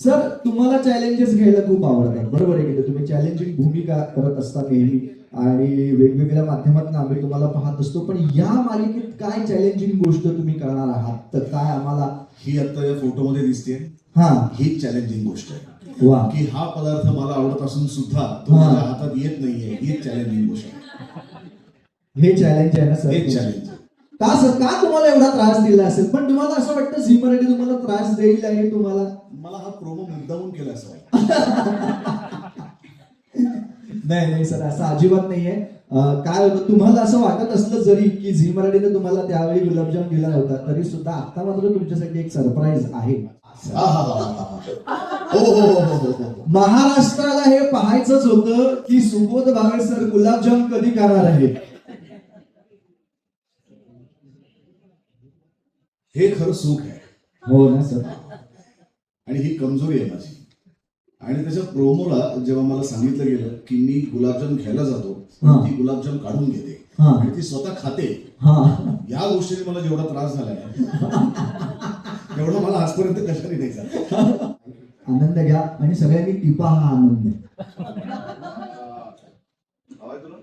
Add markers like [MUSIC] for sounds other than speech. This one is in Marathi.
सर तुम्हाला चॅलेंजेस घ्यायला खूप आवडतात. बरोबर आहे की तुम्ही चॅलेंजिंग भूमिका करत असता नेहमी आणि वेगवेगळ्या माध्यमातून आम्ही तुम्हाला पाहत असतो. पण या मालिकेत काय चॅलेंजिंग गोष्ट तुम्ही करणार आहात? तर काय आम्हाला ही आता या फोटोमध्ये दिसते हा. हीच चॅलेंजिंग गोष्ट आहे. वा. की हा पदार्थ मला आवडत असून सुद्धा तो हा. माझ्या हातात येत नाहीये. हीच चॅलेंजिंग गोष्ट आहे. हे चॅलेंज आहे ना सर हेच चॅलेंज का सर का तुम्हाला एवढा त्रास दिला असेल? पण तुम्हाला असं वाटतं झी मराठी तुम्हाला त्रास देईल आणि तुम्हाला? मला हा प्रोमो मुद्दामून केला असं [LAUGHS] नाही नाही सर असं अजिबात नाहीये. काय होतं तुम्हाला असं वाटत असलं जरी की झी मराठीने तुम्हाला त्यावेळी गुलाबजाम दिला नव्हता तरी सुद्धा आता मात्र तुमच्यासाठी एक सरप्राईज आहे. महाराष्ट्राला हे पाहायचंच होतं की सुबोध भावे सर गुलाबजाम कधी करणार आहे हे खरं सुख आहे. हो ना सर. आणि ही कमजोरी आहे माझी. आणि त्याच्या प्रोमोला जेव्हा मला सांगितलं गेलं की मी गुलाबजाम घ्यायला जातो हा. ती गुलाबजाम काढून घेते. हा. आणि ती स्वतः खाते. हा. या गोष्टीने मला जेवढा त्रास झालाय तेवढा मला आजपर्यंत कशाने नाही झाला. आनंद घ्या आणि सगळ्यांनी टिपा हा आनंद. तुला.